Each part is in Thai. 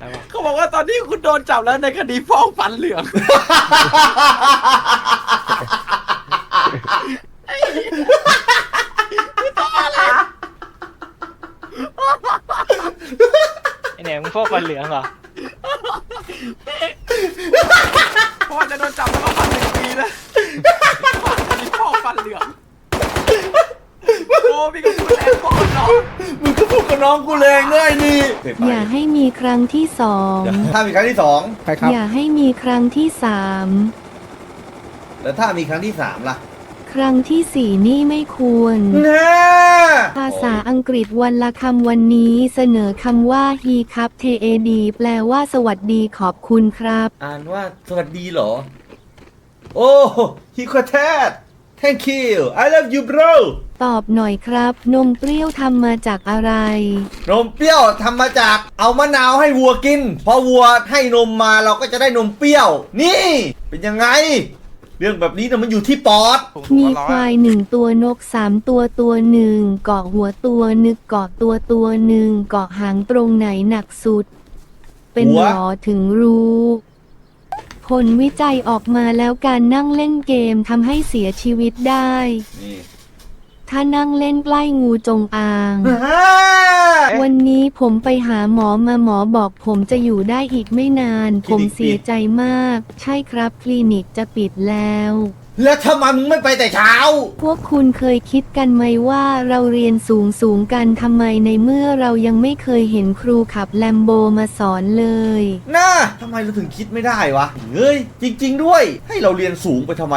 อะไรวะเขาบอกว่าตอนนี้คุณโดนจับแล้วในคดีฟ้องฟันเหลือง ไอเนี่ยมึงพวกฟันเหลืองเหรอเพราะว่าจะโดนจับแล้วก็ฟันหนึ่งปีนะคดีฟ้องฟันเหลืองโอ้พี่ก็พูดแรงก่อนเนาะ มึง กับน้องกูแรงง่ายนี่อย่าให้มีครั้งที่สอง ถ้ามีครั้งที่สองใครครับ อย่าให้มีครั้งที่สาม แล้วถ้ามีครั้งที่สามล่ะ ครั้งที่สี่นี่ไม่ควร แน่ภาษาอังกฤษวันละคำวันนี้เสนอคำว่า he ครับ TAD แปลว่าสวัสดีขอบคุณครับ อ่านว่าสวัสดีเหรอ โอ้ฮิคแทส thank you I love you bro ตอบหน่อยครับ นมเปรี้ยวทำมาจากอะไร นมเปรี้ยวทำมาจากเอามะนาวให้วัวกิน พอวัวให้นมมาเราก็จะได้นมเปรี้ยว นี่ เป็นยังไง เรื่องแบบนี้นะมันอยู่ที่ปอดผมมีหัวร้อควายหนึ่งตัวนกสามตัวตัวหนึ่งเกาะหัวตัวนึกเกาะตัวตัวหนึ่งเกาะหางตรงไหนหนักสุด เป็นหัว หรอถึงรู้ ผลวิจัยออกมาแล้วการนั่งเล่นเกมทำให้เสียชีวิตได้ นี่ ถ้านั่งเล่นใกล้งูจงอางอ่าวันนี้ผมไปหาหมอมาหมอบอกผมจะอยู่ได้อีกไม่นาน ผมเสียใจมาก ใช่ครับคลินิกจะปิดแล้วแล้วทำไมมึงไม่ไปแต่เช้า พวกคุณเคยคิดกันไหมว่าเราเรียนสูงสูงๆกันทำไมในเมื่อเรายังไม่เคยเห็นครูขับแลมโบมาสอนเลยน่าทำไมเราถึงคิดไม่ได้วะเฮ้ยจริง ๆ ด้วย ให้เราเรียนสูงไปทำไม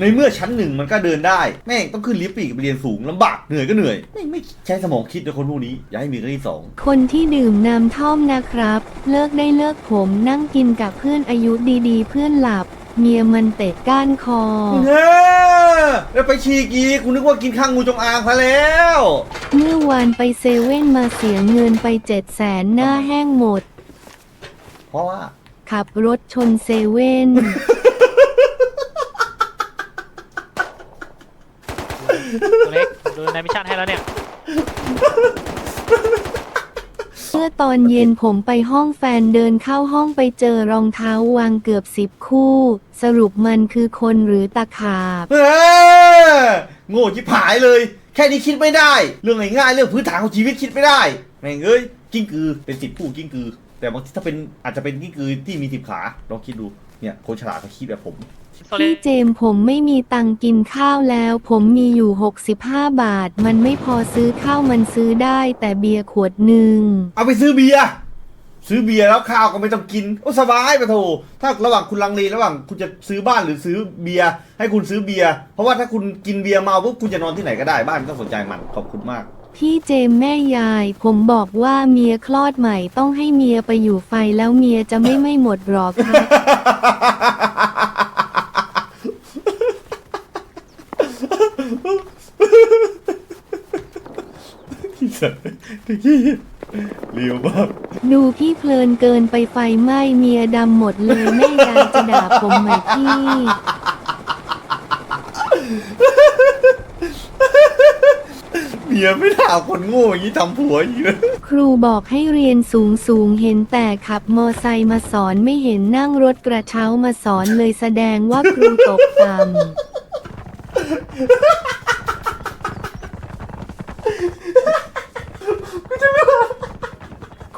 ในเมื่อชั้นหนึ่งมันก็เดินได้ แม่งต้องขึ้นลิฟต์อีกไปเรียนสูงลำบากเหนื่อยก็เหนื่อยไม่ไม่ใช้สมองคิดนะคนพวกนี้อย่าให้มีครั้งที่สองคนที่ดื่มน้ำท่อมนะครับ เลิกได้เลิกผมนั่งกินกับเพื่อนอายุดีๆ เพื่อนหลับ เมียมันเตะก้านคอเออแล้วไปฉีกอีกคุณนึกว่ากินข้างงูจงอางซะแล้ว เมื่อวานไปเซเว่นมาเสียเงินไปเจ็ดแสนหน้าแห้งหมด เพราะว่า ขับรถชนเซเว่น ตัวเล็กดูในมิชชั่นให้แล้วเนี่ย เมื่อตอนเย็นผมไปห้องแฟนเดินเข้าห้องไปเจอรองเท้าวางเกือบสิบคู่ สรุปมันคือคนหรือตะขาบ เออโง่ชิบหายเลย แค่นี้คิดไม่ได้ เรื่องง่ายๆเรื่องพื้นฐานของชีวิตคิดไม่ได้แม่งเอ้ยกิ้งกือเป็นสิบผู้กิ้งกือ แต่บางทีถ้าเป็นอาจจะเป็นกิ้งกือที่มีสิบขาลองคิดดูเนี่ยคนฉลาดเขาคิดแบบผมตัวเล็ พี่กเจมส์ผมไม่มีตังค์กินข้าวแล้ว ผมมีอยู่ 65 บาท มันไม่พอซื้อข้าวมันซื้อได้แต่เบียร์ขวดหนึ่ง เอาไปซื้อเบียร์ซื้อเบียร์แล้วข้าวก็ไม่ต้องกินโอ้สบายปะโถถ้าระหว่างคุณลังเลระหว่างคุณจะซื้อบ้านหรือซื้อเบียร์ให้คุณซื้อเบียร์เพราะว่าถ้าคุณกินเบียร์เมาปุ๊บคุณจะนอนที่ไหนก็ได้บ้านไม่ต้องสนใจมันขอบคุณมาก พี่เจมส์แม่ยาย ผมบอกว่าเมียคลอดใหม่ต้องให้เมียไปอยู่ไฟแล้วเมียจะไม่ไม่หมดหรอกครับ เรียวมากดูพี่เพลินเกินไปไฟไหม้เมียดำหมดเลยแม่ยายจะด่าผมไหมพี่ เมียไม่ด่าคนโง่อย่างนี้ทำผัวอย่างนี้เลยครูบอกให้เรียนสูงสูงเห็นแต่ขับมอไซค์มาสอนไม่เห็นนั่งรถกระเช้ามาสอนเลยแสดงว่าครูตกต่ำ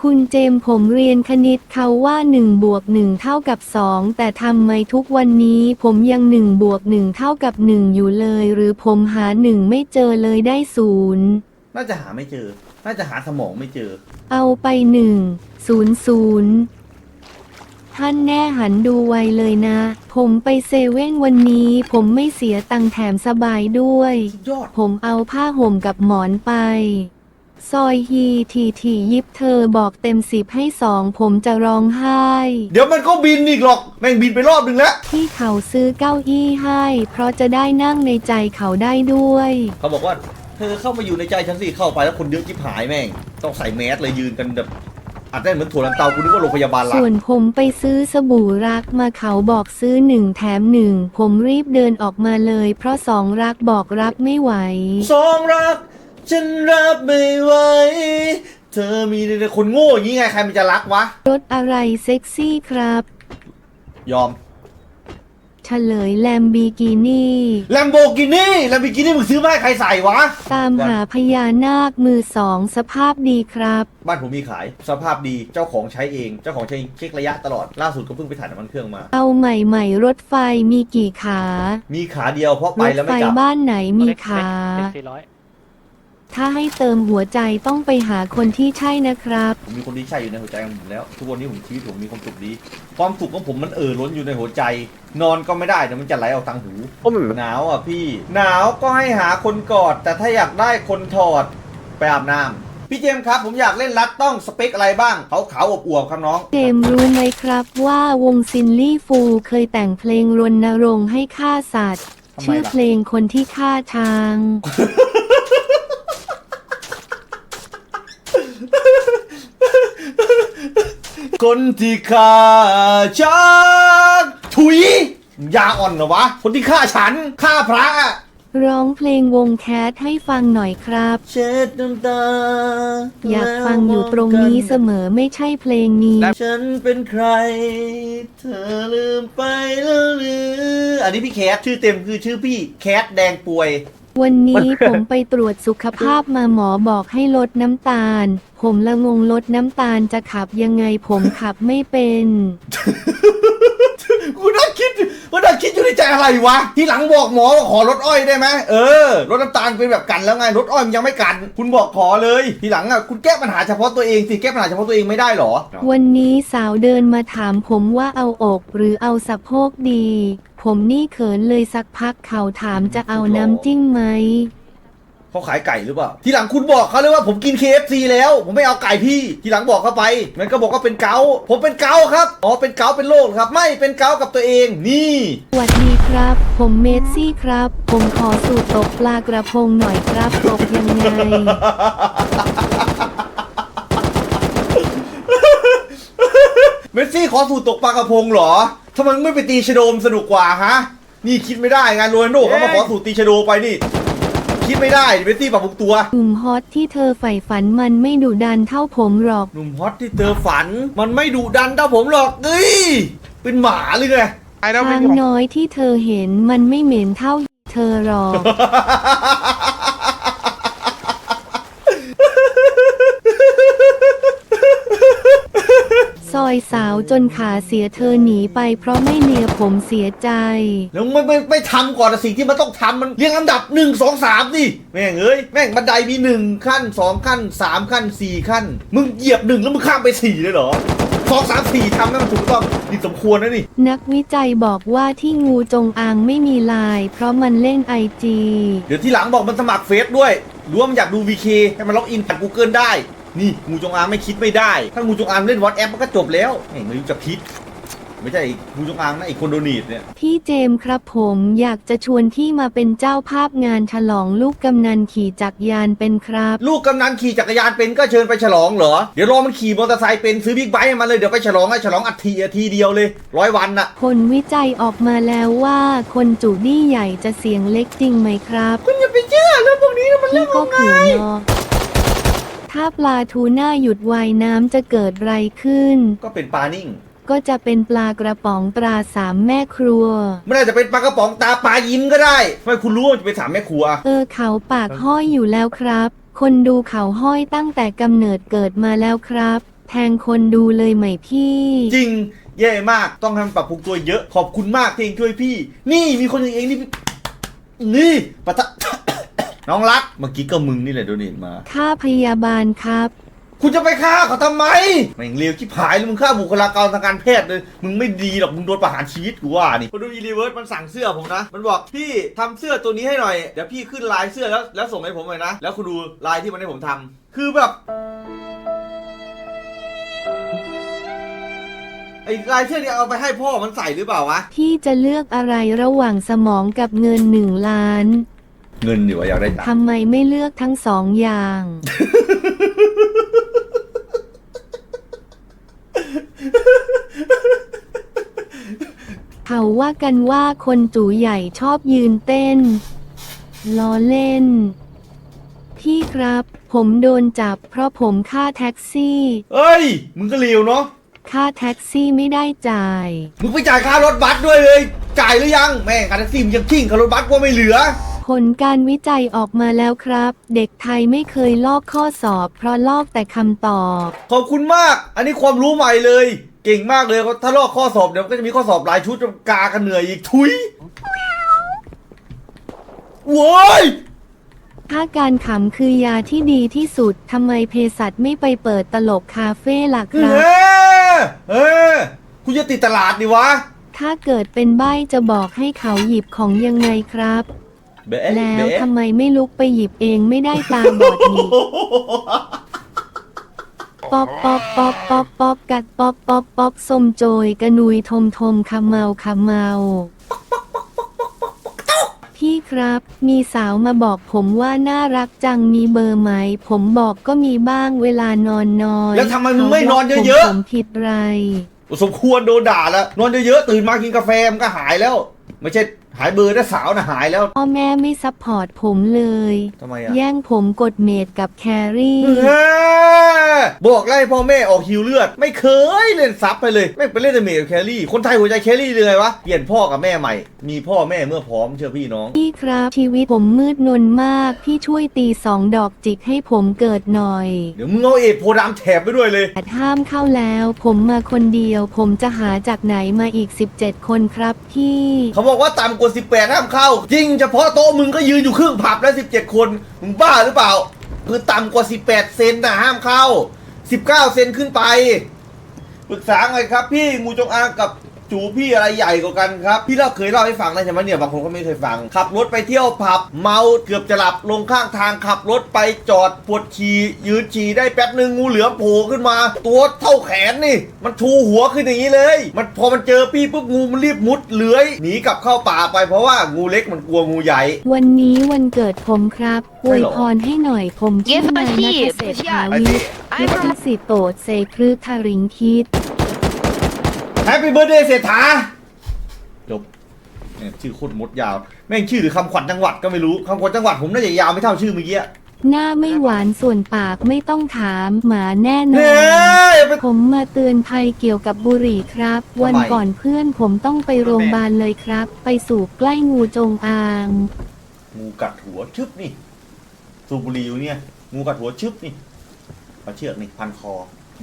คุณเจมส์ผมเรียนคณิตเขาว่า1บวก1เท่ากับ 2 แต่ทำไมทุกวันนี้ผมยัง1บวก1เท่ากับ 1 อยู่เลย หรือผมหา 1 ไม่เจอเลยได้ศูนย์น่าจะหาไม่เจอ น่าจะหาสมองไม่เจอ เอาไปหนึ่งศูนย์ศูนย์ท่านแน่หันดูไวเลยนะ ผมไปเซเว่นวันนี้ ผมไม่เสียตังค์แถมสบายด้วย สุดยอด ผมเอาผ้าห่มกับหมอนไป ซอยฮีทีทียิบเธอบอกเต็มสิบให้สองผมจะร้องไห้ เดี๋ยวมันก็บินอีกหรอก แม่งบินไปรอบหนึ่งแล้ว ที่เขาซื้อเก้าอี้ให้ เพราะจะได้นั่งในใจเขาได้ด้วย เขาบอกว่า เธอเข้ามาอยู่ในใจฉันสิเข้าไปแล้วคนเยอะจิบหายแม่ง ต้องใส่แมสเลยยืนกันแบบอาจจะเหมือนถั่วลันเตากูนึกว่าโรงพยาบาลละส่วนผมไปซื้อสบู่รักมาเขาบอกซื้อหนึ่งแถมหนึ่งผมรีบเดินออกมาเลย เพราะสองรักบอกรับไม่ไหว สองรัก ฉันรับไม่ไหวเธอมีแต่คนโง่อย่างงี้ไงใครมันจะรักวะ รถอะไรเซ็กซี่ครับ ยอมเฉลยแลมบีกินี่ แลมโบกินี่แลมโบกินี่มึงซื้อมาให้ใครใส่วะ ตามหาพญานาคมือสองสภาพดีครับ บ้านผมมีขายสภาพดีเจ้าของใช้เอง เจ้าของใช้เองเช็คระยะตลอดล่าสุดก็เพิ่งไปถ่ายน้ำมันเครื่องมา เอาใหม่ๆ รถไฟมีกี่ขา มีขาเดียวเพราะไปรถแล้วไฟไม่กลับบ้านไหนมีเล็กขาเล็กสี่ร้อย ถ้าให้เติมหัวใจต้องไปหาคนที่ใช่นะครับ ผมมีคนที่ใช่อยู่ในหัวใจของผมแล้ว ทุกวันนี้ผมชีวิตผมมีความสุขดี ความสุขของผมมันเอ่อล้นอยู่ในหัวใจ นอนก็ไม่ได้เดี๋ยวมันจะไหลออกทางหูหนาวอะพี่ หนาวก็ให้หาคนกอด แต่ถ้าอยากได้คนถอดไปอาบน้ำพี่เจมส์ครับ ผมอยากเล่นรัดต้องสเปคอะไรบ้างเขาขาวๆอวบๆครับน้อง เจมส์รู้ไหมครับว่าวงซินลี่ฟูเคยแต่งเพลงรณรงค์ให้ฆ่าสัตว์ ทำไมล่ะ ชื่อเพลงคนที่ฆ่าช้าง คนที่ฆ่าฉันถุยยาอ่อนเหรอวะ คนที่ฆ่าฉันฆ่าพระอะร้องเพลงวงแคทให้ฟังหน่อยครับ เช็ดน้ำตาอยากฟังอยู่ตรงนี้เสมอไม่ใช่เพลงนี้ ฉันเป็นใคร เธอลืมไปแล้วหรือ อันนี้พี่แคทชื่อเต็มคือชื่อพี่แคทแดงป่วย วันนี้ผมไปตรวจสุขภาพมาหมอบอกให้ลดน้ำตาล ผมละงงลดน้ำตาลจะขับยังไงผมขับไม่เป็น กูนั่งคิดกูนั่งคิดอยู่ในใจอะไรวะ ที่หลังบอกหมอว่าขอลดอ้อยได้ไหมเออลดน้ำตาลเป็นแบบกันแล้วไงลดอ้อยมันยังไม่กัน คุณบอกขอเลย ทีหลังอะคุณแก้ปัญหาเฉพาะตัวเองสิแก้ปัญหาเฉพาะตัวเองไม่ได้หรอ วันนี้สาวเดินมาถามผมว่าเอาอกหรือเอาสะโพกดี ผมนี่เขินเลยสักพักเขาถามจะเอาน้ำจิ้มไหม เขาขายไก่หรือเปล่า ทีหลังคุณบอกเขาเลยว่าผมกิน KFC แล้ว ผมไม่เอาไก่พี่ ทีหลังบอกเขาไป มันก็บอกว่าเป็นเกาต์ผมเป็นเกาต์ครับ อ๋อ เป็นเกาต์เป็นโรคเหรอครับ ไม่เป็นเกาต์กับตัวเอง นี่ สวัสดีครับ ผมเมสซี่ครับ ผมขอสูตรตกปลากระพงหน่อยครับตกยังไง เมสซี่ขอสูตรตกปลากระพงเหรอ ทำไมมึงไม่ไปตีชะโดมสนุกกว่าฮะ นี่คิดไม่ได้งานโรนัลโดเขามาขอสูตรตีชะโดไปนี่ คิดไม่ได้เมสซี่ปรับปรุงตัว หนุ่มฮอตที่เธอใฝ่ฝันมันไม่ดุดันเท่าผมหรอก หนุ่มฮอตที่เธอฝัน มันไม่ดุดันเท่าผมหรอกเอ้ย เป็นหมาเลยไง ไอ้แล้วเป็ช้านงของน้อยที่เธอเห็นมันไม่เหม็นเท่าเธอหรอก อยสาวจนขาเสียเธอหนีไปเพราะไม่เลียผมเสียใจ แล้วไม่ไม่ไม่ทำก่อนอะสิ่งที่มันต้องทำมันเรียงลำดับหนึ่งสองสามดิแม่งเอ้ยแม่งบันไดมีหนึ่งขั้นสองขั้นสามขั้นสี่ขั้น มึงเหยียบหนึ่งแล้วมึงข้ามไปสี่เลยเหรอสองสามสี่ทำให้มันถูกต้องนี่สมควรนะนี่ นักวิจัยบอกว่าที่งูจงอางไม่มีลาย เพราะมันเล่นไอจีเดี๋ยวที่หลังบอกมันสมัครเฟซด้วยหรือว่ามันอยากดู VK ให้มันล็อกอินผ่าน Google ได้ นี่งูจงอางไม่คิดไม่ได้ ถ้างูจงอางเล่นวอตแอปมันก็จบแล้วแม่งไม่รู้จะคิด ไม่ใช่งูจงอางนะไอ้คนโดนีดเนี่ย พี่เจมส์ครับผมอยากจะชวนพี่มาเป็นเจ้าภาพงานฉลองลูกกำนันขี่จักรยานเป็นครับ ลูกกำนันขี่จักรยานเป็นก็เชิญไปฉลองเหรอ เดี๋ยวรอมันขี่มอเตอร์ไซค์เป็นซื้อบิ๊กไบค์ให้มันเลยเดี๋ยวไปฉลองให้ฉลองอัดทีอาทีเดียวเลยร้อยวันน่ะ ผลวิจัยออกมาแล้วว่า คนจูดี้ใหญ่จะเสียงเล็กจริงไหมครับ คุณอย่าไปเชื่อเรื่องพวกนี้นะมันเรื่พี่องก็งมเผื่งาอยเนาะ ถ้าปลาทูน่าหยุดว่ายน้ำจะเกิดไรขึ้น ก็เป็นปลานิ่ง ก็จะเป็นปลากระป๋องตราสามแม่ครัวไม่ได้จะเป็นปลากระป๋องตาปลายิ้มก็ได้ทำไมคุณรู้ว่ามันจะเป็นสามแม่ครัว เออเขาปากห้อยอยู่แล้วครับ คนดูเขาห้อยตั้งแต่กำเนิดเกิดมาแล้วครับ แทงคนดูเลยไหมพี่ จริงแย่มากต้องทำปรับปรุงตัวเยอะ ขอบคุณมากที่เองช่วยพี่ นี่มีคนอย่างเองนี่ นี่ปะทะ น้องรัก เมื่อกี้ก็มึงนี่แหละโดนเนทมา ค่าพยาบาลครับ คุณจะไปฆ่าเขาทำไมแม่งเลวชิบหายเลยมึงฆ่าบุคลากรทางการแพทย์เลย มึงไม่ดีหรอก มึงโดนประหารชีวิตกูว่านี่พอดูอีรีเวิร์สมันสั่งเสื้อผมนะ มันบอกพี่ทำเสื้อตัวนี้ให้หน่อย เดี๋ยวพี่ขึ้นลายเสื้อแล้วแล้วส่งให้ผมหน่อยนะ แล้วคุณดูลายที่มันให้ผมทำคือแบบ ไอ้ลายเสื้อเนี่ยเอาไปให้พ่อมันใส่หรือเปล่าวะ พี่จะเลือกอะไรระหว่างสมองกับเงินหนึ่งล้าน เงินอยู่ว่าอยากได้ตังค์ทำไมไม่เลือกทั้งสองอย่าง เขาว่ากันว่าคนจูใหญ่ชอบยืนเต้น ล้อเล่น พี่ครับผผมโดนจับเพราะผมค่าแท็กซี่เอ้ย มึงก็เลียวเนาะค่าแท็กซี่ไม่ได้จ่าย มึงไปจ่ายค่ารถบัสด้วยเลย จ่ายหรือยัง แม่งค่าแท็กซี่มึงยังชิ่งค่ารถบัสก็ไม่เหลือ ผลการวิจัยออกมาแล้วครับ เด็กไทยไม่เคยลอกข้อสอบ เพราะลอกแต่คำตอบ ขอบคุณมาก อันนี้ความรู้ใหม่เลย เก่งมากเลย ถ้าลอกข้อสอบเดี๋ยวก็จะมีข้อสอบหลายชุดกากันเหนื่อยอีกทุยโว้ยถ้าการขำคือยาที่ดีที่สุดทำไมเภสัชไม่ไปเปิดตลกคาเฟ่ล่ะคเอรับอเออคุณจะติดตลาดดิวะ ถ้าเกิดเป็นใบ้จะบอกให้เขาหยิบของยังไงครับ เบ๊ะแล้วเบ๊ะทำไมไม่ลุกไปหยิบเองไม่ได้ตาบอดนี่ป๊อปป๊อปป๊อปป๊อปป๊อปกัดป๊อปป๊อปป๊อปส้มโจยกระนุยทมทมขมเมาขมเมา พี่ครับ มีสาวมาบอกผมว่าน่ารักจังมีเบอร์ไหม ผมบอกก็มีบ้างเวลานอนน้อยแล้วทำไมมึงไม่นอนเยอะขาบกผมผมผิดไรๆสมควรโดนด่าแล้วนอนเยอะๆตื่นมากินกาแฟมันก็หายแล้ว ไม่ใช่ หายเบอร์นะสาวนะหายแล้ว พ่อแม่ไม่ซัพพอร์ตผมเลย ทำไมอะ แย่งผมกดเมดกับแครี่เออบอกไล่พ่อแม่ออกฮิวเลือด ไม่เคยเล่นซับไปเลยไม่งไปเล่นแต่เมดกับแครี่ คนไทยหัวใจแครี่เลยไงวะ เปลี่ยนพ่อกับแม่ใหม่ มีพ่อแม่เมื่อพร้อมเชื่อพี่น้อง พี่ครับชีวิตผมมืดนนมาก พี่ช่วยตีสองดอกจิกให้ผมเกิดหน่อย เดี๋ยวมึงเอาเอดโพธิ์ดำแถบไปด้วยเลย แต่ห้ามเข้าแล้วผมมาคนเดียว ผมจะหาจากไหนมาอีก 17 คนครับพี่ เขาบอกว่าต่ำกว่า18ห้ามเข้า จริงเฉพาะโต๊ะมึงก็ยืนอยู่ครึ่งผับแล้ว 17 คน มึงบ้าหรือเปล่า คือต่ำกว่า 18 เซนนะห้ามเข้า 19 เซนขึ้นไป ปรึกษาไงครับพี่งูจงอางกับ จูพี่อะไรใหญ่กว่ากันครับ พี่เราเคยเล่าให้ฟังนะใช่ไหมเนี่ยบางคนก็ไม่เคยฟัง ขับรถไปเที่ยวผับเมาเกือบจะหลับลงข้างทางขับรถไปจอดปวดฉี่ยืนฉี่ได้แป๊บหนึ่งงูเหลือมโผล่ขึ้นมา ตัวเท่าแขนนี่ มันชูหัวขึ้นอย่างนี้เลย มันพอมันเจอพี่ปุ๊บงูมันรีบมุดเลื้อยหนีกลับเข้าป่าไปเพราะว่างูเล็กมันกลัวงูใหญ่ วันนี้วันเกิดผมครับอใช่วยเหรอพรให้หน่อยผมชื่อนายนัทเศรษฐาวิทย์ยุทธสิโตดเซพฤกษ์ทริงคิด แฮปปี้เบิร์ดเดย์เศรษฐาจบเนี่ยชื่อโคตรมดยาว แม่งชื่อหรือคำขวัญจังหวัดก็ไม่รู้คำขวัญจังหวัดผมน่าจะยาวไม่เท่าชื่อเมื่อกี้ หน้าไม่หวานส่วนปากไม่ต้องถามหมาแน่นอเฮ้นยไปผมมาเตือนภัยเกี่ยวกับบุหรี่ครับ ทำไม วันก่อนเพื่อนผมต้องไปโรงพยาบาลเลยครับ ไปสูบใกล้งูจงอาง งูกัดหัวชึบนี่สูบบุหรี่อยู่เนี่ยงูกัดหัวชึบนี่เอาเชือกนี่พันคอ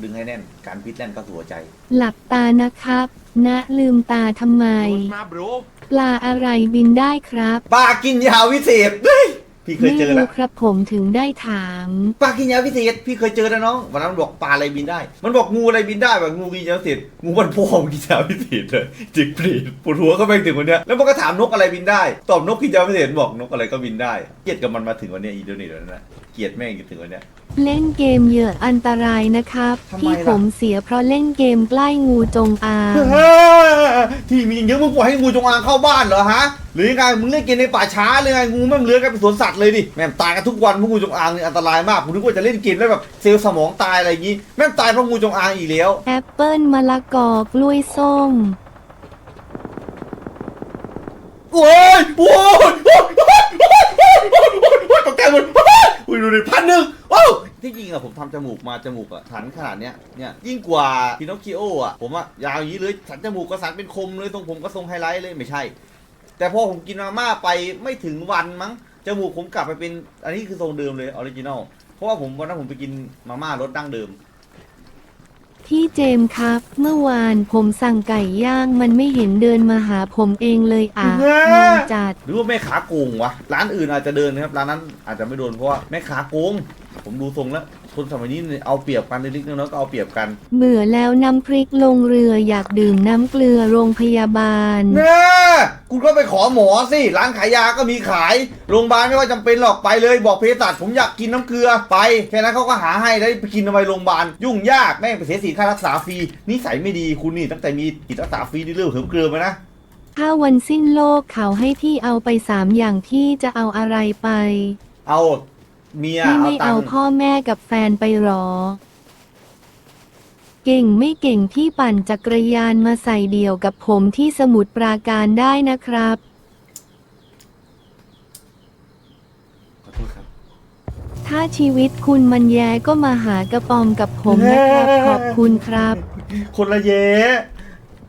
ดึงให้แน่น การพิษแล่นก็สู่หัวใจ หลับตานะครับ นะลืมตาทำไม มาบรูปลาอะไรบินได้ครับปลากินยาวิเศษเฮ้ยพี่เคยไม่เจอรู้แล้วครับผมถึงได้ถาม ปลากินยาวิเศษพี่เคยเจอนะน้องวันนั้นมันบอกปลาอะไรบินได้ มันบอกงูอะไรบินได้แบบงูกินยาวิเศษงูมันพ่อมนกินยาวิเศษเลยจิกปรีดปวดหัวก็ไปถึงวันเนี้ยแล้วมันก็ถามนกอะไรบินได้ ตอบนกกินยาวิเศษบอกนกอะไรก็บินได้เกลียดกับมันมาถึงวันเนี้ยอีเดยวนี่เดี๋ยวนั้นนะ เกลียดแม่งจนถึงวันเนี้ย เล่นเกมเยอะอันตรายนะครับ ทำไมที่ล่ะผมเสียเพราะเล่นเกมใกล้งูจงอางเฮ้ยที่มีอย่างเยอะมึงปล่อยให้งูจงอางเข้าบ้านเหรอฮะ หรือยังไงมึงเล่นเกมในป่าช้าเลยไงงูแม่งเลื้อยกันเป็นสวนสัตว์เลยดิแม่งตายกันทุกวันเพราะงูจงอางนี่อันตรายมากผมนึกว่าจะเล่นเกมแล้วแบบเซลล์สมองตายอะไรอย่างงี้แม่งตายเพราะงูจงอางอีกแล้ว แอปเปิลมะละกอกล้วยส้ม โอ้ยโอ้ยโอ้ยโอ้ยโอ้ยโอ้ยโอ้ยโอ้ยโอ้ยตกใจหมดโอ้ยอุ้ยดูดิพันหนึ่งโอ้ที่จริงอะผมทำจมูกมาจมูกอะสันขนาดเนี้ยเนี่ยยิ่งกว่าพินอคคิโออะผมอะยาวอย่างนี้เลยสันจมูกก็สันเป็นคมเลยตรงผมก็ทรงไฮไลท์เลยไม่ใช่ แต่พอผมกินมาม่าไปไม่ถึงวันมั้งจมูกผมกลับไปเป็นอันนี้คือทรงเดิมเลยออริจินอลเพราะว่าผมวันนั้นผมไปกินมาม่ารสดั้งเดิม ที่เจมส์ครับ เมื่อวานผมสั่งไก่ย่างมันไม่เห็นเดินมาหาผมเองเลยอะเฮ้งงจัด หรือว่าแม่ขาโกงวะ ร้านอื่นอาจจะเดินนะครับ ร้านนั้นอาจจะไม่โดนเพราะว่าแม่ขาโกง ผมดูทรงแล้วคนสมัยนี้เนี่ยเอาเปรียบกันเล็กๆน้อยๆก็เอาเปรียบกันเบื่อแล้วน้ำพริกลงเรืออยากดื่มน้ำเกลือโรงพยาบาล แน่คุณก็ไปขอหมอสิร้านขายยาก็มีขายโรงพยาบาลไม่ว่าจำเป็นหรอกไปเลย บอกเภสัชผมอยากกินน้ำเกลือไปแค่นั้นเขาก็หาให้ได้ไปกินทำไมโรงพยาบาลยุ่งยากแม่งไปเสียสีค่ารักษาฟรีนิสัยไม่ดีคุณนี่ตั้งแต่มีกิจรักษาฟรีนี่เรื่องเหิมเกลือมานะ ถ้าวันสิ้นโลกเขาให้พี่เอาไปสามอย่างพี่จะเอาอะไรไป เอา เมียพี่เอาไม่ตัเอางค์พ่อแม่กับแฟนไปหรอ เก่งไม่เก่งพี่ปั่นจักรยานมาใส่เดี่ยวกับผมที่สมุทรปราการได้นะครับ ขอโทษครับถถ้าชีวิตคุณมันแย่ก็มาหากระปอมกับผมนะครับ ขอบคุณครับ คนละเย้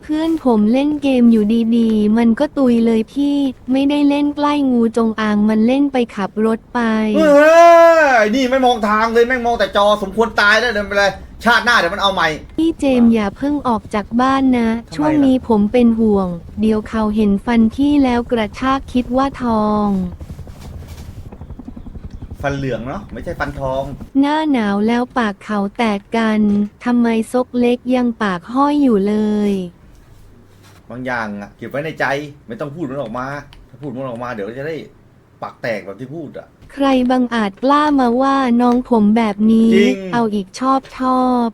เพื่อนผมเล่นเกมอยู่ดีๆ มันก็ตุยเลยพี่ ไม่ได้เล่นใกล้งูจงอางมันเล่นไปขับรถไปเออนี่ไม่มองทางเลยแม่งมองแต่จอสมควรตายแล้วเดินไปเลย ชาติหน้าเดี๋ยวมันเอาใหม่ พี่เจมส์อย่าเพิ่งออกจากบ้านนะทำไมช่วงล่ะนี้ผมเป็นห่วง เดี๋ยวเขาเห็นฟันพี่แล้วกระชากคิดว่าทอง ฟันเหลืองเนาะไม่ใช่ฟันทอง หน้าหนาวแล้วปากเขาแตกกันทำไมซกเล็กยังปากห้อยอยู่เลย บางอย่างอะเก็บไว้ในใจไม่ต้องพูดมันออกมา ถ้าพูดมันออกมาเดี๋ยวจะได้ปากแตกแบบที่พูดอะ ใครบังอาจกล้ามาว่าน้องผมแบบนี้ จริง เอาอีกชอบชอบ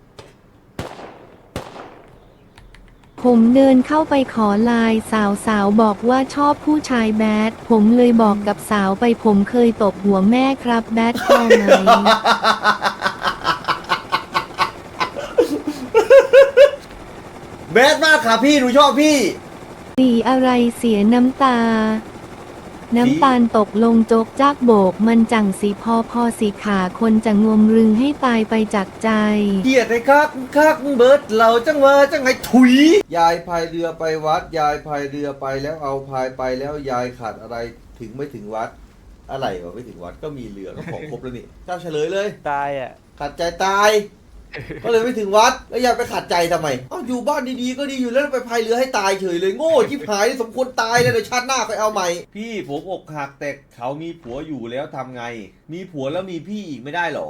ผมเดินเข้าไปขอไลน์สาวสาวบอกว่าชอบผู้ชายแบด ผมเลยบอกกับสาวไปผมเคยตบหัวแม่ครับแบดพอไหม บดมากค่ะพี่หนูชอบพี่สีอะไรเสียน้ำตา น้ำตาลตกลงจกจากโบก มันจังสีพอพอสีขาคนจะงมรึงให้ตายไปจากใจเกียดไอ้คักคักเบิร์ดเราจังเวอจังไงถุย ยายพายเรือไปวัด ยายพายเรือไปแล้วเอาพายไปแล้วยายขาดอะไรถึงไม่ถึงวัด อะไรวะไม่ถึงวัดก็มีเรือก็ของครบแล้วนี่เจ้าเฉลยเลย ตายอะ ขาดใจตาย ก็เลยไม่ถึงวัดแล้วยายไปขัดใจทำไมเอ้าอยู่บ้านดีๆก็ดีอยู่แล้วไปพายเรือให้ตายเฉยเลยโง่ชิบหายสมควรตายเลยเดี๋ยวชาติหน้าไปเอาใหม่ พี่ผมอกหักแต่เขามีผัวอยู่แล้วทำไง มีผัวแล้วมีพี่อีกไม่ได้หรอ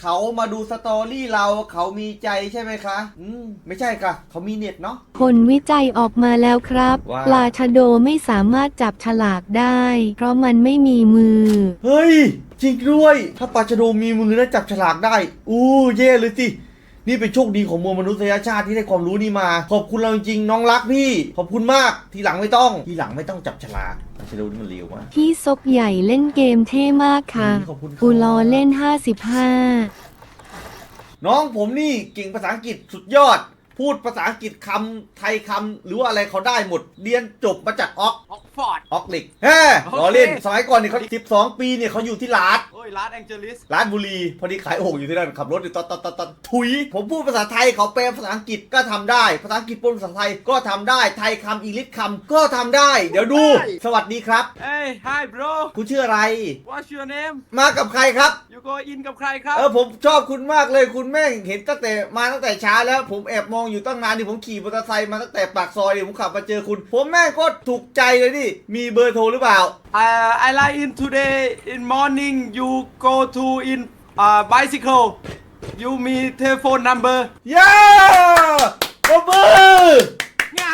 เขามาดูสตอรี่เราเขามีใจใช่ไหมคะ อืม ไม่ใช่ค่ะ เขามีเน็ตเนาะ ผลวิจัยออกมาแล้วครับ ว่า ปลาชะโดไม่สามารถจับฉลากได้ เพราะมันไม่มีมือ เฮ้ย จริงด้วย ถ้าปลาชะโดมีมือแล้วจับฉลากได้ อู้เย่เลยสิ นี่เป็นโชคดีของมวลมนุษยชาติที่ได้ความรู้นี้มา ขอบคุณเราจริงๆน้องรักพี่ ขอบคุณมากทีหลังไม่ต้อง ทีหลังไม่ต้องจับฉลากปลาชะโดนี่มันเร็วมากพี่ซกใหญ่เล่นเกมเท่มากค่ะ ขอบคุณครับ กูรอเล่น 55น้องผมนี่เก่งภาษาอังกฤษสุดยอด พูดภาษาอังกฤษคำไทยคำหรือว่าอะไรเขาได้หมดเรียนจบมาจากออกออกฟอร์ดออกลิกเฮ้ล้อเล่นสมัยก่อนเนี่ยเขา12 ปีเนี่ยเขาอยู่ที่ลาดโอ้ยลาสแองเจลิสลาดบุรี พอดีขายโอ่งอยู่ที่นั่นขับรถอยู่ตอนตอนตอนตอนถุย ผมพูดภาษาไทยเขาแปลภาษาอังกฤษก็ทำได้ ภาษาอังกฤษปนภาษาไทยก็ทำได้ไทยคำอังกฤษคำก็ทำได้ เดี๋ยวดู สวัสดีครับเอ้ย hi bro คุณชื่ออะไร what's your name มากับใครครับ you go in กับใครครับเออผมชอบคุณมากเลยคุณแม่งเห็นตั้งแต่มาตั้งแต่เช้าแล้วผมแอบมองอยู่ตั้งนานนี่ผมขี่มอเตอร์ไซค์มาตั้งแต่ปากซอยนี่ผมขับมาเจอคุณ ผมแม่งก็ถูกใจเลยนี่ มีเบอร์โทรหรือเปล่า uh, I like in today in morning you go to in uh, bicycle you me telephone number เย้ปรบมืองะ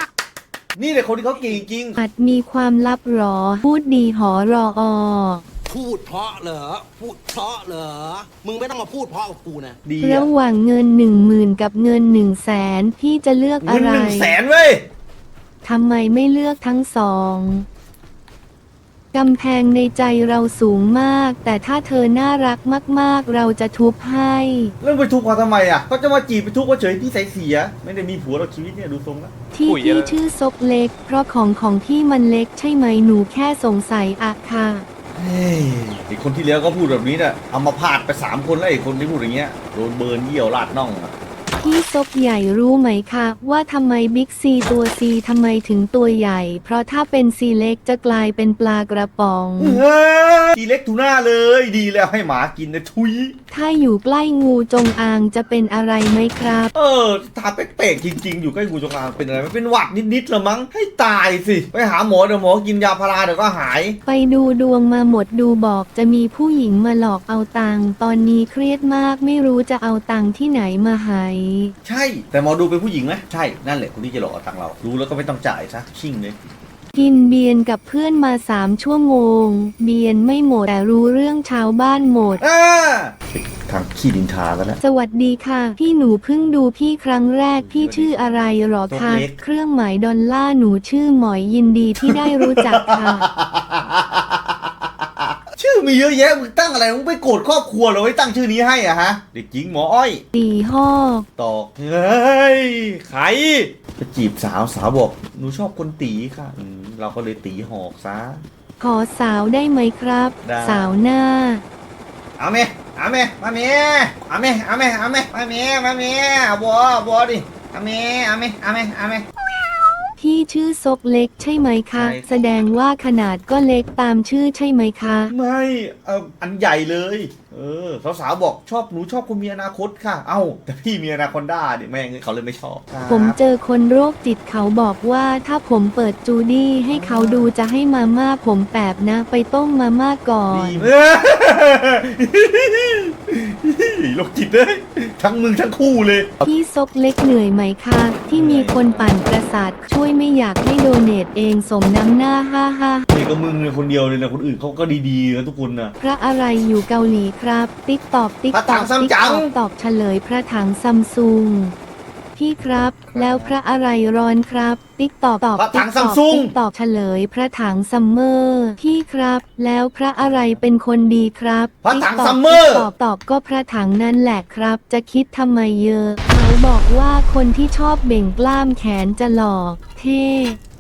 นี่แหละคนที่เขาเก่งจริง อาจมีความลับหรอ พูดดีหอรออ พูดเพราะเหรอ พูดเพราะเหรอ มึงไม่ต้องมาพูดเพราะกับกูนะ ดีระอะหว่างเงินหนึ่งหมื่นกับเงินหนึ่งแสนพี่จะเลือกเงิอะนไรหนึ่งแสนเว้ย ทำไมไม่เลือกทั้งสองกำแพงในใจเราสูงมาก แต่ถ้าเธอน่ารักมากๆ เราจะทุบให้ เรื่องไปทุกข์เขาทำไมอะเขาจะมาจีบไปทุกข์ว่าเฉยพี่ใส่เสีย ไม่ได้มีผัวเราชีวิตเนี่ยดูทรงแล้วที่อุ๊ยพี่อะไร ชื่อซกเล็ก เพราะของของพี่มันเล็กใช่ไหมหนูแค่สงสัยอะค่ะ เฮ้ยไอคนที่แล้วก็พูดแบบนี้น่ะเอามาพาดไปสามคนแล้วไอคนที่พูดอย่างเงี้ยโดนเบิร์นเยี่ยวลาดน่องอะ พี่ซกใหญ่รู้ไหมคะว่าทำไมบิ๊กซีตัวซีทำไมถึงตัวใหญ่ เพราะถ้าเป็นซีเล็กจะกลายเป็นปลากระป๋อง เฮ้ยทีเล็กทูน่าเลยดีแล้วให้หมากินนะทุย ถ้าอยู่ใกล้งูจงอางจะเป็นอะไรไหมครับ เออทาแปลกๆจริง ๆ อยู่ใกล้งูจงอางเป็นอะไรมันเป็นหวัดนิดๆละมั้งให้ตายสิไปหาหมอเดี๋ยวหมอกินยาพาราเดี๋ยวก็หาย ไปดูดวงมาหมดดูบอกจะมีผู้หญิงมาหลอกเอาตังค์ตอนนี้เครียดมากไม่รู้จะเอาตังค์ที่ไหนมาใหายใช่ แต่หมอดูเป็นผู้หญิงไหมใช่ นั่นแหละคนที่จะหลอกเอาตังค์เรา รู้แล้วก็ไม่ต้องจ่ายซะชิ่งเลย กินเบียนกับเพื่อนมาสามชั่วโมง เบียนไม่หมดแต่รู้เรื่องชาวบ้านหมด อ่าทางขี้ดินทากันแล้วสวัสดีค่ะ พี่หนูเพิ่งดูพี่ครั้งแรกพี่ชื่ออะไรหรอคะตัวเล็ก เครื่องหมายดอลลาร์หนูชื่อหมอยยินดีที่ได้รู้จักค่ะ ชื่อมีเยอะแยะมึงตั้งอะไรมึงไปโกรธครอบครัวเหรอไว้ตั้งชื่อนี้ให้อะฮะ เด็กหญิงหมออ้อยตีหอกตอกเฮ้ยใครจะจีบสาวสาวบอกหนูชอบคนตีค่ะอืมเราก็เลยตีหอกซะ ขอสาวได้ไหมครับ ได้ สาวหน้า เอาไหมอาเมมาเมอาเมอาเมอาเมมาเมมาเมบัวบัวดิอาเมอาเมอาเมอาเม พี่ชื่อซกเล็กใช่ไหมคะ ใช่ แสดงว่าขนาดก็เล็กตามชื่อใช่ไหมคะ ไม่ เอออันใหญ่เลย เออสาวๆบอกชอบหนูชอบคนมีอนาคตค่ะ เอ้า แต่พี่มีอนาคอนด้าดิแม่งเขาเลยไม่ชอบครับผมเจอคนโรคจิตเขาบอกว่าถ้าผมเปิดจูดี้ให้เขาดูจะให้มาม่าผมแปบนะ ไปต้มมาม่าก่อน ดีเออโรคจิตเลยทั้งมึงทั้งคู่เลย พี่ซกเล็กเหนื่อยไหมคะ ที่มีคนปั่นประสาทช่วยไม่อยากให้โดเนทเองสมน้ำหน้าฮ่าฮ่านี่ก็มึงเลยคนเดียวเลยนะคนอื่นเขาก็ดีๆนะทุกคนนะพระอะไรอยู่เกาหลีครับ ติ๊กตอบติ๊กพระตถัอบงซัมติ๊กจัตงอบตอบเฉลยพระถังซัมซุงพี่ครับ แล้วพระอะไรร้อนครับ ติ๊กตอบตอบพระถังติ๊กตอบ Samsung ติ๊กตอบเฉลยพระถังซัมเมอร์พี่ครับ แล้วพระอะไรเป็นคนดีครับพระถังติ๊กตอบ Summer ติ๊กตอบตอบก็พระถังนั่นแหละครับ จะคิดทำไมเยอะเขาบอกว่าคนที่ชอบเบ่งกล้ามแขนจะหลอกเท่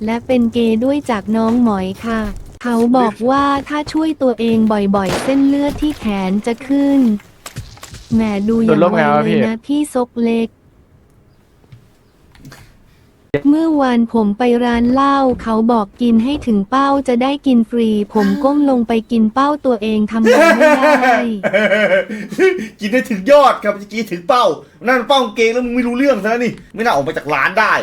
และเป็นเกย์ด้วยจากน้องหมอยค่ะ เขาบอกว่าถ้าช่วยตัวเองบ่อยๆ เส้นเลือดที่แขนจะขึ้น แหมดูอย่างไงเลยนะพี่ซกเล็ก เมื่อวานผมไปร้านเหล้าเขาบอกกินให้ถึงเป้าจะได้กินฟรี ผมก้มลงไปกินเป้าตัวเองทำไมไม่ได้กินได้ถึงยอดครับกินถึงเป้า นั่นเป้ากางเกงแล้วมึงไม่รู้เรื่องซะนี่ ไม่น่าออกมาจากร้านได้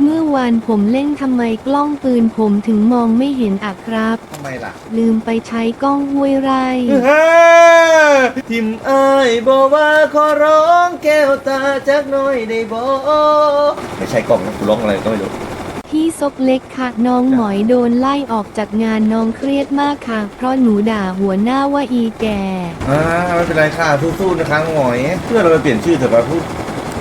เมื่อวานผมเล่นทำไมกล้องปืนผมถึงมองไม่เห็นอะครับ ทำไมล่ะลืมไปใช้กล้องห้วยไร่ ทิมเอ้ยบอกว่าขอร้องแก้วตาจักหน่อยได้บ่ไม่ใช่กล่องนะกูร้องอะไรก็ไม่รู้พี่ซกเล็กค่ะน้องหมอยโดนไล่ออกจากงานน้องเครียดมากค่ะ เพราะหนูด่าหัวหน้าว่าอีแก่ อ่าไม่เป็นไรค่ะสู้ๆนะคะหมอย เพื่อนเราไปเปลี่ยนชื่อเถอะไปพูด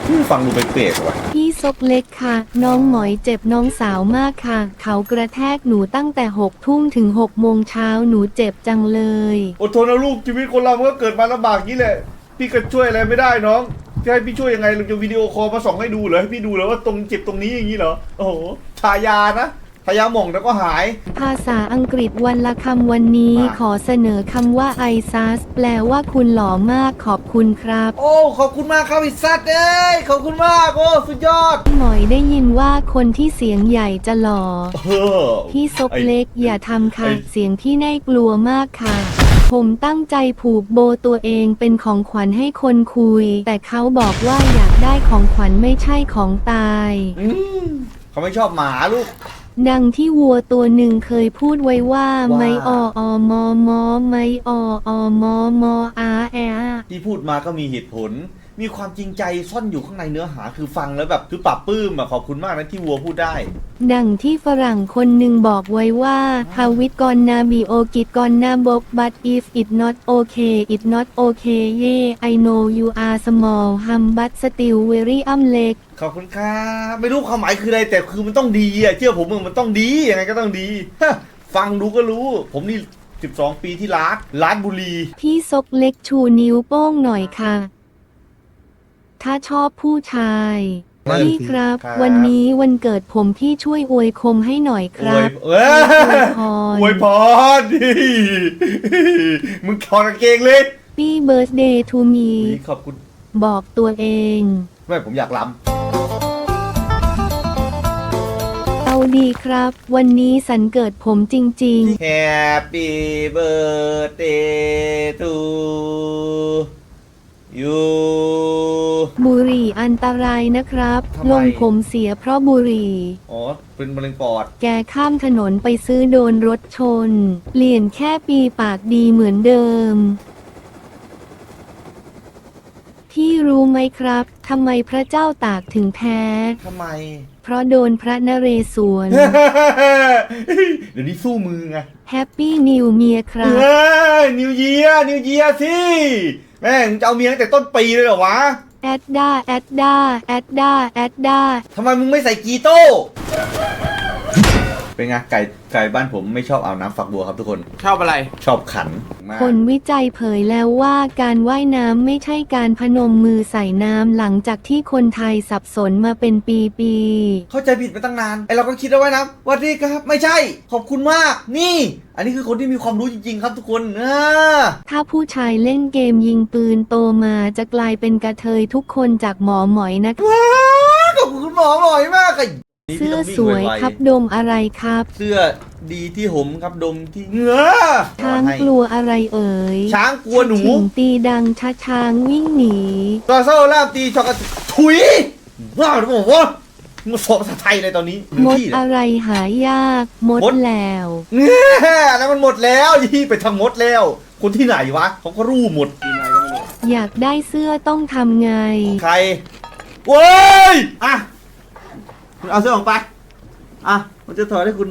ชื่อฟังดูเปลกๆว่ะ พี่ ซกเล็กค่ะ น้องหมอยเจ็บน้องสาวมากค่ะ เขากระแทกหนูตั้งแต่หกทุ่มถึงหกโมงเช้าหนูเจ็บจังเลย อดทนนะลูกชีวิตคนเรามันก็เกิดมาลำบากนี้แหละพี่ก็ช่วยอะไรไม่ได้น้องจะให้พี่ช่วยยังไงเราจะวิดีโอคอลมาส่องให้ดูเหรอให้พี่ดูเหรอว่าตรงเจ็บตรงนี้อย่างนี้เหรอโอ้โหชายานะ ชายาหม่องแล้วก็หาย ภาษาอังกฤษวันละคำวันนี้มา ขอเสนอคำว่าไอซัสแปลว่าคุณหล่อมากขอบคุณครับ โอ้ขอบคุณมากครับอิสัตว์เอ้ยขอบคุณมากโอ้สุดยอดหมอยได้ยินว่าคนที่เสียงใหญ่จะหล่อ เออ พี่ซกเล็กอย่าทำค่ะ ไอ้ เสียงพี่น่ากลัวมากค่ะ ผมตั้งใจผูกโบตัวเองเป็นของขวัญให้คนคุย แต่เขาบอกว่าอยากได้ของขวัญไม่ใช่ของตาย อืมเขาไม่ชอบหมาลูก ดังที่วัวตัวหนึ่งเคยพูดไว้ว่าว่า ไม่อออมอมอไม่อออมอมออาแอ ที่พูดมาก็มีเหตุผล มีความจริงใจซ่อนอยู่ข้างในเนื้อหาคือฟังแล้วแบบคือปรับปลื้มอะขอบคุณมากนะที่วัวพูดได้ ดังที่ฝรั่งคนหนึ่งบอกไว้ว่า How it gonna be okay gonna bok but if it not okay it not okay yeah I know you are small hum but still very um เล็กขอบคุณครับไม่รู้ความหมายคืออะไรแต่คือมันต้องดีอะเชื่อผมมึงมันต้องดียังไงก็ต้องดีฮะฟังดูก็รู้ ผมนี่ 12 ปีที่รักร้านบุรี พี่ซกเล็กชูนิ้วโป้งหน่อยค่ะ ถ้าชอบผู้ชาย นั่นพี่สิครับ ครับ วันนี้วันเกิดผมพี่ช่วยอวยคมให้หน่อยคอรัวยบเอ้ยออววยยพพรรดิมึงถอดกางเกงเลยปี้เบิร์ d เดย์ทูมีอุ๊ยขอบคุณ บอกตัวเอง ไม่ผมอยากล้เอาดีครับ วันนี้สันเกิดผมจริงำ Happy birthday to you ๆบุหรี่อันตรายนะครับทำไมลมผมเสียเพราะบุหรี่ อ๋อ เป็นมะเร็งปอด แกข้ามถนนไปซื้อโดนรถชน เปลี่ยนแค่ปีปากดีเหมือนเดิม พี่รู้ไหมครับทำไมพระเจ้าตากถึงแพ้ ทำไม เพราะโดนพระนเรศวร เดี๋ยวนี้สู้มือไงแฮปปี้นิวเมียครับเฮ้ยนิวเยียนิวเยียสิ แม่งจะเอาเมียตั้งแต่ต้นปีเลยเหรอวะแอดด้าแอดด้าแอดด้าแอดด้าทำไมมึงไม่ใส่กีโต้ไป เป็นไงไก่ไก่บ้านผมไม่ชอบอาบน้ำฝักบัวครับทุกคน ชอบอะไร ชอบขันมากคนวิจัยเผยแล้วว่าการว่ายน้ำไม่ใช่การพนมมือใส่น้ำหลังจากที่คนไทยสับสนมาเป็นปีๆเข้าใจผิดมาตั้งนานไอเราก็คิดเอาไว้นะว่านี่ครับ ไม่ใช่ ขอบคุณมาก นี่ อันนี้คือคนที่มีความรู้จริง ๆ ครับทุกคนอ่าถ้าผู้ชายเล่นเกมยิงปืนโตมาจะกลายเป็นกระเทยทุกคนจากหมอหมอยนะว้าวขอบคุณหมอหน่อยมากอะ นี่พี่เสื้อต้งงสวยไๆครับดมอะไรครับเสื้อดีที่ผมครับดมที่เหงือช้างให้กลัวอะไรเอ่ยช้างกลัวหนูฉิงตีดังช้าช้างวิ่งหนีตอโซ่ล่ามตีช็อกโกแลตถุยว้าวผมว่ามึงสอบภาษาไทยเลยตอนนี้มดที่เลยอะไรหายากมดมด แล้ว เนี่ยแล้วมันหมดแล้วยี่ไปทางมดแล้ว คนที่ไหนวะเขาก็รู้หมดยังไงก็ไม่รู้อยากได้เสื้อต้องทำไง ใครเว้ย อะ คุณเอาเสื้อออกไป อะมันจะถอดให้คุณ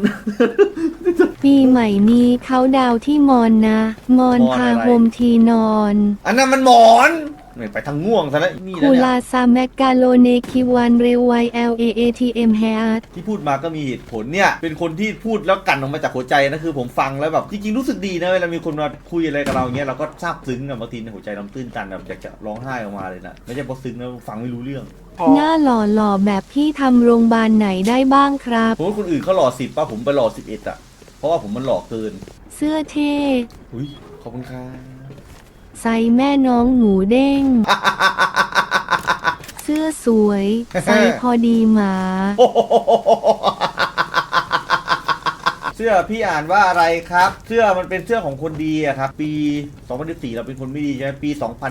ปีใหม่นี้เขาดาวที่มอนนะ มอนมอนพาอะไร โฮมทีนอน อันนั้นมันหมอน ไม่ไปทางง่วงซะแล้วนี่คูนะเนี่ลายซาแมกกาโลเนคิวันเรวไว L A A T M แฮดที่พูดมาก็มีเหตุผลเนี่ย เป็นคนที่พูดแล้วกันออกมาจากหัวใจนะคือผมฟังแล้วแบบจริงๆรู้สึกดีนะเวลามีคนมาคุยอะไรกับเราเงี้ยเราก็ซาบซึ้งอะบางทีในหัวใจเราตื้นตันแบบอยากจะร้องไห้ออกมาเลยนะไม่ใช่เพราะซึ้งนะฟังไม่รู้เรื่องพอหน้าหล่อหล่อๆแบบพี่ทำโรงพยาบาลไหนได้บ้างครับ ผมว่าคนอื่นเขาหล่อสิบป่ะผมไปหล่อสิบเอ็ดอะเพราะว่าผมมันหล่อเกิน เสื้อเท่ อุ้ยขอบคุณครับ ใส่แม่น้องหมูเด้ง เสื้อสวยใส่พอดีหมา เสื้อพี่อ่านว่าอะไรครับ เสื้อมันเป็นเสื้อของคนดีอะครับ ปี 2014 เราเป็นคนไม่ดีใช่ไหมปี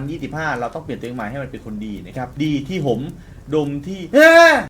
2025 เราต้องเปลี่ยนตัวเองใหม่ให้มันเป็นคนดีนะครับ ดีที่ผม ดมที่เอ้อ